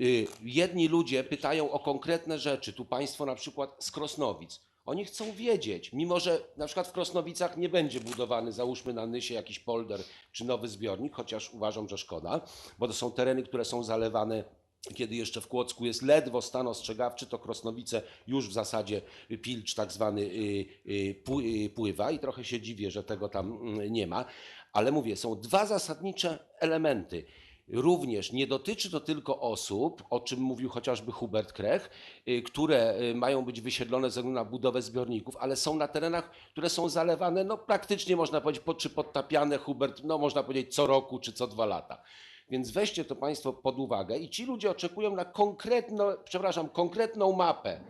Y, Jedni ludzie pytają o konkretne rzeczy, tu państwo na przykład z Krosnowic. Oni chcą wiedzieć, mimo że na przykład w Krosnowicach nie będzie budowany, załóżmy na Nysie jakiś polder czy nowy zbiornik, chociaż uważam, że szkoda, bo to są tereny, które są zalewane kiedy jeszcze w Kłodzku jest ledwo stan ostrzegawczy, to Krosnowice już w zasadzie pilcz tak zwany y, y, pły- pływa i trochę się dziwię, że tego tam mm, nie ma. Ale mówię, są dwa zasadnicze elementy. Również nie dotyczy to tylko osób, o czym mówił chociażby Hubert Krech, y, które y, mają być wysiedlone ze względu na budowę zbiorników, ale są na terenach, które są zalewane, no praktycznie można powiedzieć, pod, czy podtapiane, Hubert, no można powiedzieć co roku czy co dwa lata. Więc weźcie to Państwo pod uwagę i ci ludzie oczekują na konkretną, przepraszam, konkretną mapę.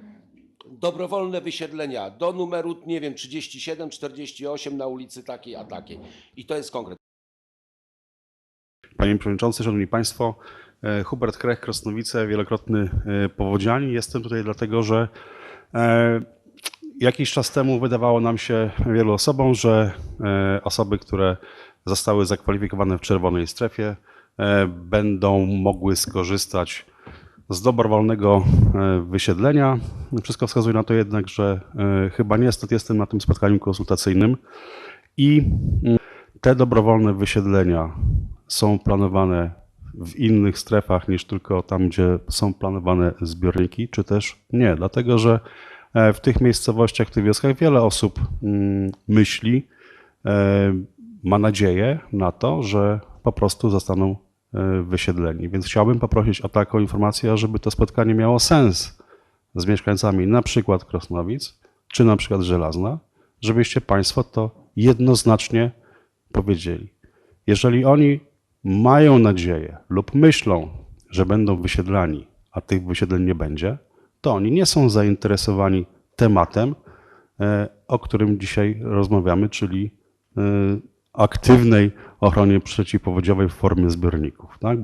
Dobrowolne wysiedlenia do numeru, nie wiem, 37, 48 na ulicy takiej a takiej. I to jest konkret. Panie Przewodniczący, Szanowni Państwo, e, Hubert Krech, Krosnowice, wielokrotny e, powodzianin. Jestem tutaj dlatego, że e, jakiś czas temu wydawało nam się wielu osobom, że osoby, które zostały zakwalifikowane w czerwonej strefie, będą mogły skorzystać z dobrowolnego wysiedlenia. Wszystko wskazuje na to jednak, że chyba niestety jestem na tym spotkaniu konsultacyjnym i mm, te dobrowolne wysiedlenia są planowane w innych strefach niż tylko tam, gdzie są planowane zbiorniki, czy też nie. Dlatego, że e, w tych miejscowościach, w tych wioskach wiele osób mm, myśli, e, ma nadzieję na to, że po prostu zostaną e, wysiedleni. Więc chciałbym poprosić o taką informację, żeby to spotkanie miało sens z mieszkańcami na przykład Krosnowic, czy na przykład Żelazna, żebyście Państwo to jednoznacznie powiedzieli. Jeżeli oni mają nadzieję lub myślą, że będą wysiedlani, a tych wysiedleń nie będzie, to oni nie są zainteresowani tematem, e, o którym dzisiaj rozmawiamy, czyli e, aktywnej ochronie przeciwpowodziowej w formie zbiorników. Tak?